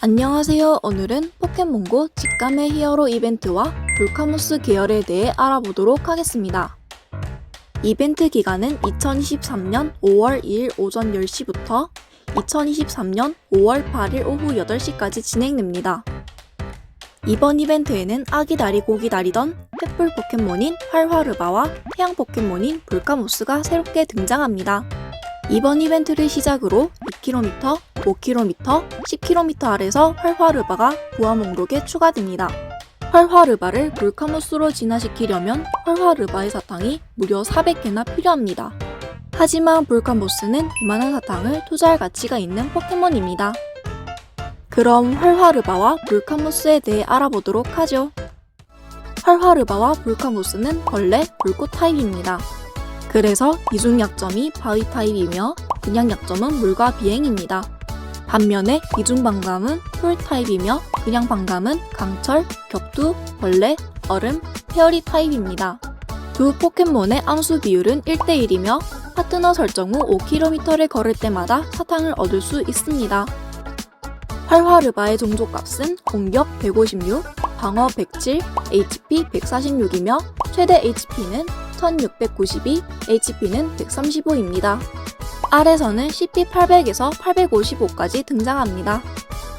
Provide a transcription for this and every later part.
안녕하세요. 오늘은 포켓몬고 직감의 히어로 이벤트와 볼카모스 계열에 대해 알아보도록 하겠습니다. 이벤트 기간은 2023년 5월 2일 오전 10시부터 2023년 5월 8일 오후 8시까지 진행됩니다. 이번 이벤트에는 아기 다리 고기 다리던 횃불 포켓몬인 활화르바와 해양 포켓몬인 볼카모스가 새롭게 등장합니다. 이번 이벤트를 시작으로 2km, 5km, 10km 아래서 활화르바가 부하 목록에 추가됩니다. 활화르바를 볼카모스로 진화시키려면 활화르바의 사탕이 무려 400개나 필요합니다. 하지만 볼카모스는 이만한 사탕을 투자할 가치가 있는 포켓몬입니다. 그럼 활화르바와 볼카모스에 대해 알아보도록 하죠. 활화르바와 볼카모스는 원래 불꽃 타입입니다. 그래서 이중 약점이 바위 타입이며 그냥 약점은 물과 비행입니다. 반면에 이중 방감은 풀 타입이며 그냥 방감은 강철, 격투, 벌레, 얼음, 페어리 타입입니다. 두 포켓몬의 암수 비율은 1대1이며 파트너 설정 후 5km를 걸을 때마다 사탕을 얻을 수 있습니다. 활화르바의 종족값은 공격 156, 방어 107, HP 146이며 최대 HP는 1692, HP는 135입니다. 아래서는 CP 800에서 855까지 등장합니다.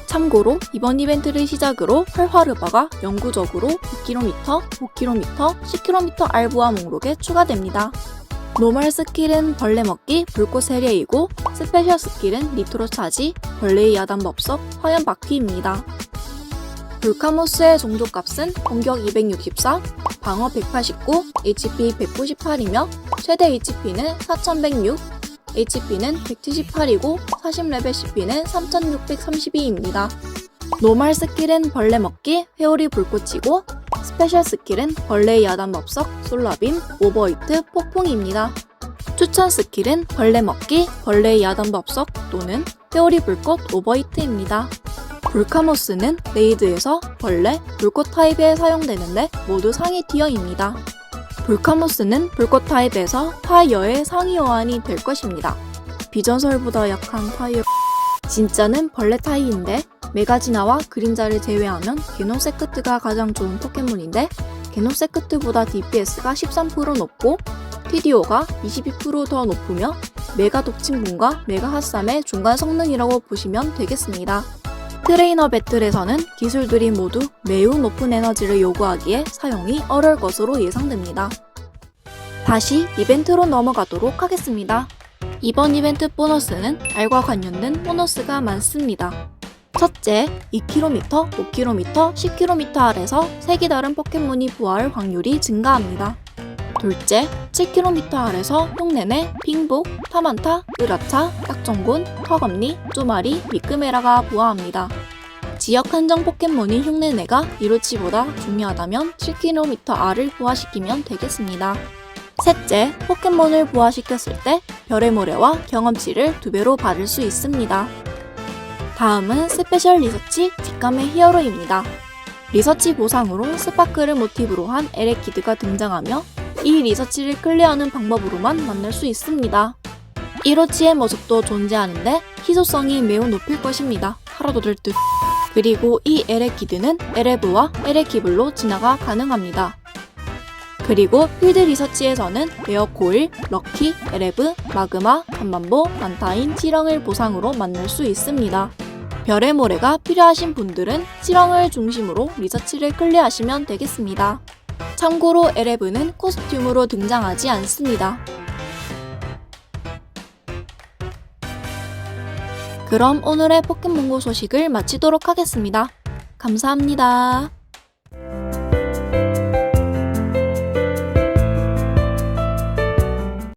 참고로 이번 이벤트를 시작으로 활화르바가 영구적으로 2km, 5km, 10km 알부와 목록에 추가됩니다. 노멀 스킬은 벌레 먹기, 불꽃 세례이고 스페셜 스킬은 니트로 차지, 벌레의 야단 법석, 화염 바퀴입니다. 불카모스의 종족값은 공격 264, 방어 189, HP 198이며 최대 HP는 4106, HP는 178이고 40레벨 CP는 3632입니다. 노멀 스킬은 벌레 먹기, 회오리 불꽃이고 스페셜 스킬은 벌레의 야단 법석, 솔라빔, 오버히트, 폭풍입니다. 추천 스킬은 벌레 먹기, 벌레의 야단 법석 또는 회오리 불꽃 오버히트입니다. 불카모스는 레이드에서 벌레, 불꽃 타입에 사용되는데 모두 상위 티어입니다. 불카모스는 불꽃 타입에서 파이어의 상위 어안이 될 것입니다. 비전설보다 약한 파이어 진짜는 벌레 타입인데 메가지나와 그림자를 제외하면 게노세크트가 가장 좋은 포켓몬인데 게노세크트보다 DPS가 13% 높고 TDO가 22%더 높으며 메가 독침군과 메가 핫삼의 중간 성능이라고 보시면 되겠습니다. 트레이너 배틀에서는 기술들이 모두 매우 높은 에너지를 요구하기에 사용이 어려울 것으로 예상됩니다. 다시 이벤트로 넘어가도록 하겠습니다. 이번 이벤트 보너스는 알과 관련된 보너스가 많습니다. 첫째, 2km, 5km, 10km 아래서 색이 다른 포켓몬이 부화할 확률이 증가합니다. 둘째, 7km 아래서 흉내내, 핑복, 타만타, 으라차, 딱정곤, 턱없니, 쪼마리, 미끄메라가 부화합니다. 지역 한정 포켓몬인 흉내내가 이로치보다 중요하다면 7km R을 부화시키면 되겠습니다. 셋째, 포켓몬을 부화시켰을 때 별의 모래와 경험치를 두 배로 받을 수 있습니다. 다음은 스페셜 리서치 직감의 히어로입니다. 리서치 보상으로 스파크를 모티브로 한 에레키드가 등장하며 이 리서치를 클리어하는 방법으로만 만날 수 있습니다. 이로치의 모습도 존재하는데 희소성이 매우 높을 것입니다. 하루도 될 듯. 그리고 이 에레키드는 에레브와 에레키블로 진화가 가능합니다. 그리고 필드 리서치에서는 레어코일, 럭키, 에레브, 마그마, 간만보, 만타인, 치렁을 보상으로 만날 수 있습니다. 별의 모래가 필요하신 분들은 치렁을 중심으로 리서치를 클리어하시면 되겠습니다. 참고로 에레브는 코스튬으로 등장하지 않습니다. 그럼 오늘의 포켓몬고 소식을 마치도록 하겠습니다. 감사합니다.